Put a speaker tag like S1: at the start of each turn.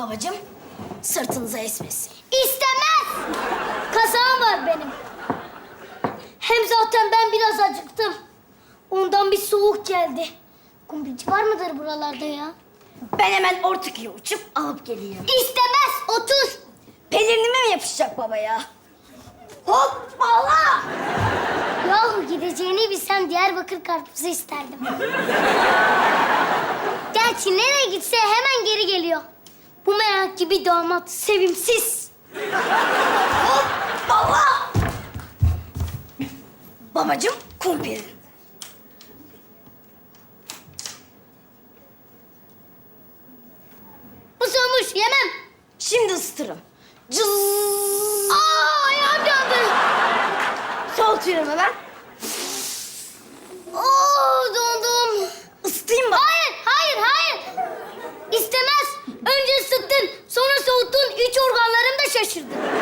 S1: Babacığım sırtınıza esmesin.
S2: İstemez. Kazağım var benim. Hem zaten ben biraz acıktım. Ondan bir soğuk geldi. Kumbilci var mıdır buralarda ya?
S1: Ben hemen Ortaköy'e uçup alıp geleyim.
S2: İstemez. Otur.
S1: Pelerinime mi yapışacak baba ya? Hoppala!
S2: Yahu gideceğini bilsem Diyarbakır karpuzu isterdim. Gerçi nereye gitse hemen geri geliyor. Merak gibi damat sevimsiz.
S1: Hoppala! Babacığım kumpir.
S2: Bu soğumuş yemem.
S1: Şimdi ısıtırım. Cız.
S2: Aa ayağım yandı.
S1: Soğutuyorum hemen.
S2: Sonra soğuttun. İç organlarım da şaşırdı.